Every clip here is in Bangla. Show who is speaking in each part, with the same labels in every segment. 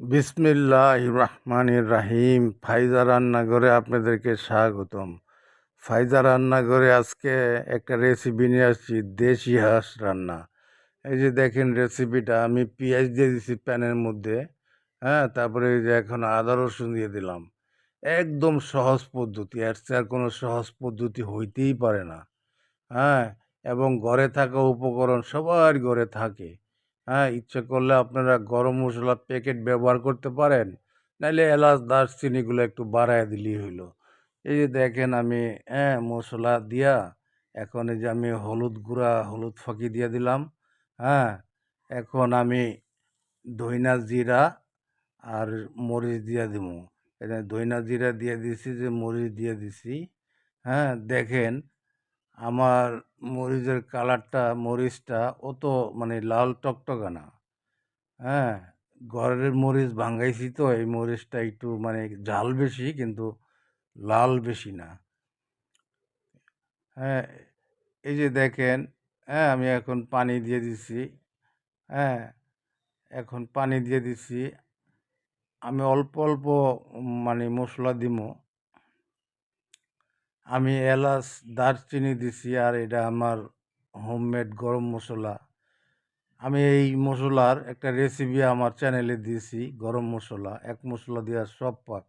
Speaker 1: বিসমিল্লাহ রহমানির রাহিম। ফাইজা রান্নাঘরে আপনাদেরকে স্বাগতম। ফাইজা রান্নাঘরে আজকে একটা রেসিপি নিয়ে আসছি, দেশি হাঁস রান্না। এই যে দেখেন রেসিপিটা আমি পেঁয়াজ দিয়ে দিছি প্যানের মধ্যে হ্যাঁ তারপরে এই যে এখন আদা রসুন দিয়ে দিলাম। একদম সহজ পদ্ধতি, এর আর কোনো সহজ পদ্ধতি হইতেই পারে না। হ্যাঁ এবং ঘরে থাকা উপকরণ সবার ঘরে থাকে। হ্যাঁ ইচ্ছে করলে আপনারা গরম মশলার প্যাকেট ব্যবহার করতে পারেন। নাইলে এলাচ, দারচিনিগুলো একটু বাড়ায় দিলেই হইল। এই যে দেখেন আমি হ্যাঁ মশলা দিয়া এখন এই যে আমি হলুদ গুঁড়া, হলুদ ফাঁকি দিয়ে দিলাম। হ্যাঁ এখন আমি ধইনা জিরা আর মরিচ দিয়ে দিব এখানে ধইনা জিরা দিয়ে দিছি যে মরিচ দিয়ে দিছি। হ্যাঁ দেখেন আমার মরিচের কালারটা, মরিচটা অত মানে লাল টকটকা না হ্যাঁ ঘরের মরিচ ভাঙ্গাইছি তো, এই মরিচটা একটু মানে ঝাল বেশি কিন্তু লাল বেশি না। হ্যাঁ এই যে দেখেন হ্যাঁ আমি এখন পানি দিয়ে দিছি। হ্যাঁ এখন পানি দিয়ে দিছি। আমি অল্প অল্প মানে মশলা দিব আমি এলাচ, দারচিনি দিছি আর এটা আমার হোমমেড গরম মশলা। আমি এই মশলার একটা রেসিপি আমার চ্যানেলে দিয়েছি, গরম মশলা। এক মশলা দেওয়ার সব পাক,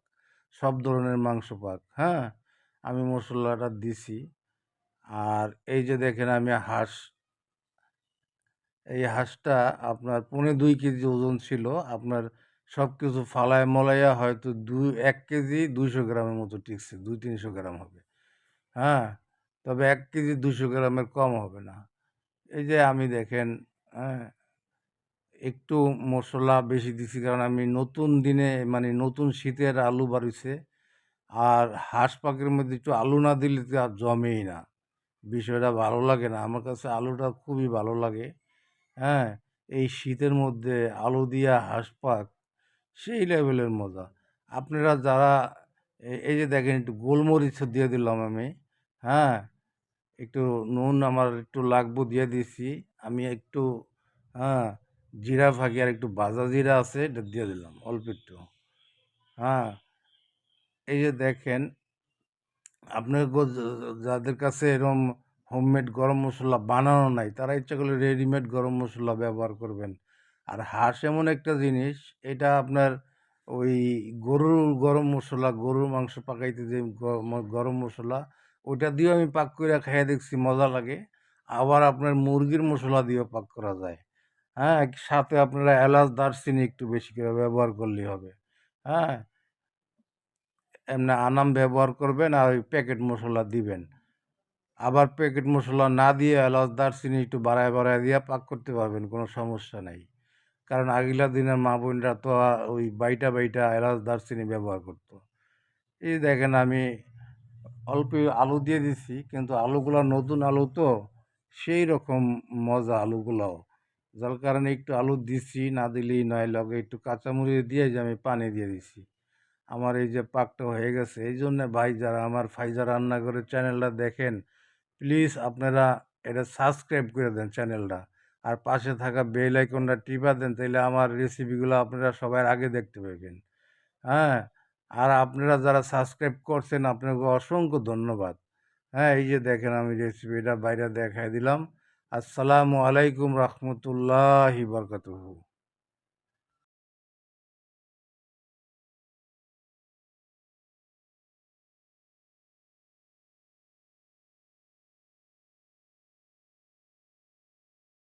Speaker 1: সব ধরনের মাংস পাক হ্যাঁ? আমি মশলাটা দিছি। আর এই যে দেখেন আমি হাঁস, এই হাঁসটা আপনার পৌনে দুই কেজি ওজন ছিল। আপনার সব কিছু ফালায় মলাইয়া হয়তো দুই, এক কেজি দুইশো গ্রামের মতো টিকছে, দুই, তিনশো গ্রাম হবে। হ্যাঁ? তবে এক কেজি দুশো গ্রামের কম হবে না। এই যে আমি দেখেন হ্যাঁ একটু মশলা বেশি দিছি কারণ আমি নতুন দিনে মানে নতুন শীতের আলু বাড়িছে। আর হাঁস পাখির মধ্যে একটু আলু না দিলে তো আর জমেই না। বিষয়টা ভালো লাগে না। আমার কাছে আলুটা খুবই ভালো লাগে। হ্যাঁ এই শীতের মধ্যে আলু দিয়া হাঁস পাক, সেই লেভেলের মজা। আপনারা যারা এই যে দেখেন, একটু গোলমরিচ দিয়ে দিলাম আমি। হ্যাঁ একটু নুন আমার একটু লাগবো দিয়ে দিছি। আমি একটু হ্যাঁ জিরা ফাঁকি আর একটু ভাজা জিরা আছে, এটা দিয়ে দিলাম অল্প একটু। হ্যাঁ এই যে দেখেন আপনার যাদের কাছে এরকম হোমমেড গরম মশলা বানানো নাই, তারা ইচ্ছা করলে রেডিমেড গরম মশলা ব্যবহার করবেন। আর হাঁস এমন একটা জিনিস, এটা আপনার ওই গরুর গরম মশলা, গরুর মাংস পাকাইতে যে গরম মশলা ওটা দিয়েও আমি পাক করে খাইয়ে দেখছি, মজা লাগে। আবার আপনার মুরগির মশলা দিয়েও পাক করা যায়। হ্যাঁ সাথে আপনারা এলাচ, দারচিনি একটু বেশি করে ব্যবহার করলেই হবে। হ্যাঁ এমনি আনাম ব্যবহার করবেন আর ওই প্যাকেট মশলা দিবেন। আবার প্যাকেট মশলা না দিয়ে এলাচ, দারচিনি একটু বাড়ায় বাড়ায় দিয়ে পাক করতে পারবেন, কোনো সমস্যা নাই। কারণ আগিলা দিনের মা বোনরা তো ওই বাইটা বাইটা এলাচ, দারচিনি ব্যবহার করতো। এই দেখেন আমি অল্প আলু দিয়ে দিছি, কিন্তু আলুগুলো নতুন আলু তো, সেই রকম মজা আলুগুলাও। যার কারণে একটু আলু দিছি, না দিলেই নয়, লগে একটু কাঁচামরিচ দিয়ে যে আমি পানি দিয়ে দিছি। আমার এই যে পাকটা হয়ে গেছে, এই জন্যে ভাই যারা আমার ফাইজা রান্নাঘরের চ্যানেলটা দেখেন, প্লিজ আপনারা এটা সাবস্ক্রাইব করে দেন চ্যানেলটা। আর পাশে থাকা বেল আইকনটা টিপা দেন তাহলে আমার রেসিপিগুলো আপনারা সবার আগে দেখতে পাবেন। হ্যাঁ? আর আপনারা যারা সাবস্ক্রাইব করছেন, আপনাকে অসংখ্য ধন্যবাদ। হ্যাঁ এই যে দেখেন আমি রেসিপিটা বাইরে দেখাই দিলাম। আসসালামু আলাইকুম রহমতুল্লাহি বরকাতুহু।